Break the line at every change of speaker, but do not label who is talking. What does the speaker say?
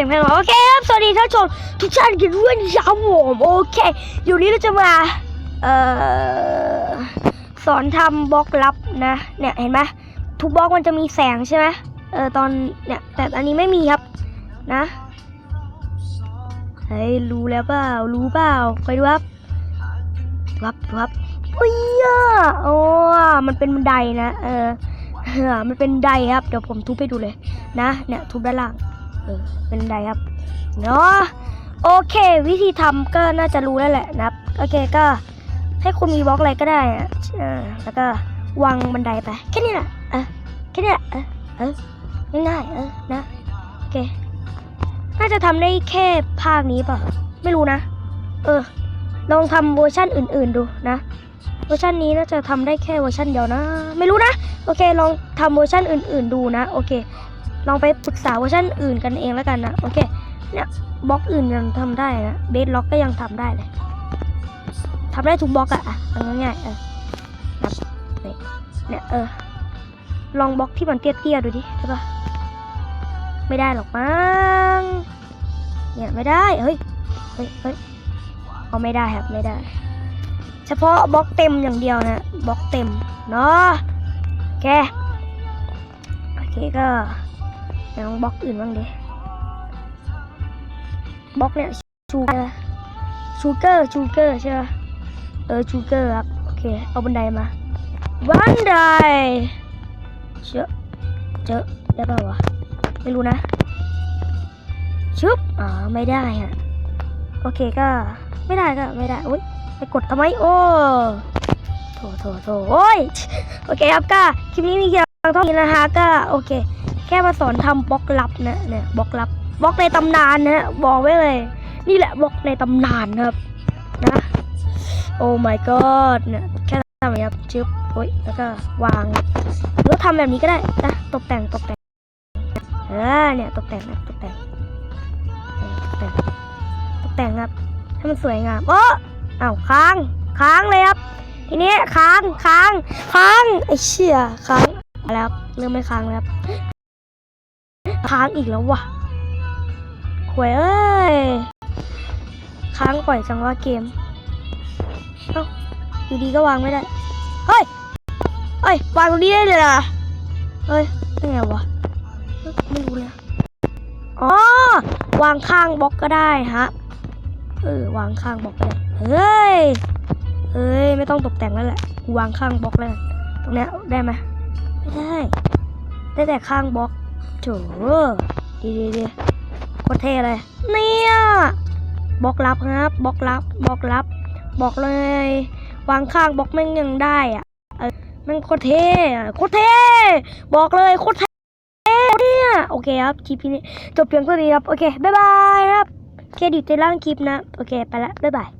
สียงเพลงโอเคครับ สวัสดีท่านชมทุกท่านกันด้วยนะครับผมโอเค อยู่นี้เราจะมาเอ่อสอนทำบล็อกลับนะ เนี่ยเห็นไหมทุกบล็อกมันจะมีแสงใช่ไหมเออตอนเนี่ยแต่อันนี้ไม่มีครับนะเฮ้ยรู้แล้วเปล่ารู้เปล่าคอยดูครับรับรับอุ้ยอะโอ้มันเป็นบันไดนะเออเออมันเป็นบันไดครับ เดี๋ยวผมทุบให้ดูเลยนะเนี่ยทุบด้านล่าง เป็นไดครับเนาะโอเค วิธีทำก็น่าจะรู้แล้วแหละนะครับ โอเคก็ให้คุณมีบล็อกอะไรก็ได้อะแล้วก็วางบันไดไปแค่นี้แหละเออแค่นี้แหละเออเออง่ายๆเออนะโอเคน่าจะทำได้แค่ภาคนี้เปล่ะไม่รู้นะ เออ ลองทำเวอร์ชั่นอื่น ๆดูนะเวอร์ชันนี้น่าจะทำได้แค่เวอร์ชันเดียวนะ ไม่รู้นะ โอเค ลองทำเวอร์ชันอื่น ๆ ดูนะ โอเค ลองไปปรึกษาเวอร์ชันอื่นกันเองแล้วกันนะ โอเค เนี่ยบล็อกอื่นยังทำได้นะ เบสล็อกก็ยังทำได้เลยทำได้ทุกบล็อกอะอะเอาง่ายๆเออนับนี่เนี่ยเออ ลองบล็อกที่มันเตี้ยๆดูดิใช่ปะไม่ได้หรอกมั้ง เนี่ยไม่ได้ เฮ้ย เฮ้ยเฮ้ยเอาไม่ได้ครับไม่ได้ เฉพาะบล็อกเต็มอย่างเดียวนะบล็อกเต็มเนาะโอเคโอเคก็ เดี๋ยวลองบล็อกอื่นบ้างดิบล็อกเนี่ยชูเกอร์ชูเกอร์ชูเกอร์ใช่ไหมเออชูเกอร์ครับโอเคเอาบันไดมาบันไดเจอเจอได้ป่าวะไม่รู้นะชุบอ๋อไม่ได้ฮะโอเคก็ไม่ได้ก็ไม่ได้อุ้ยไปกดทำไมโอ้โถโถโถโอ้ยโอเคครับก็คลิปนี้มีเพียงเท่านี้นะฮะก็โอเค แค่มาสอนทำบล็อกลับนะเนี่ยบล็อกลับบล็อกในตำนานนะฮะบอกไว้เลย นี่แหละบล็อกในตำนานครับนะโอ้ my god เนี่ยแค่ทำแบบนี้ครับชึบโอ้ยแล้วก็วางหรือว่าทำแบบนี้ก็ได้นะตกแต่งตกแต่งเออเนี่ยตกแต่งนะตกแต่งตกแต่งตกแต่งครับให้มันสวยงามโอ้อ้าวค้างค้างเลยครับทีนี้ค้างค้างค้างไอ้เชี่ยค้างแล้วเริ่มไม่ค้างแล้ว ค้างอีกแล้วว่ะหวยเอ้ย ค้างปล่อยจังว่าเกม เอ้า อยู่ดีก็วางไม่ได้ เฮ้ย เฮ้ย วางตรงนี้ได้เลยนะเฮ้ยได้ไงวะ ไม่รู้เลยอ๋อ วางข้างบล็อกก็ได้ฮะ เออ วางข้างบล็อกก็ได้ เฮ้ยเอ้ย ไม่ต้องตกแต่งแล้วแหละ วางข้างบล็อกแล้วตรงนี้ได้ไหมไม่ได้ ได้แต่ข้างบล็อก โถดีดีดีโคตรเท่เลย เนี่ยบล็อกลับครับบล็อกลับบล็อกลับบอกเลย วางข้างบล็อกแม่งยังได้อะแม่งโคตรเท่โคตรเท่บอกเลยโคตรเท่เนี่ยโอเคครับคลิปนี้จบเพียงเท่านี้ครับโอเคบ๊ายบายครับเครดิตในล่างคลิปนะ โอเค ไปละบ๊ายบาย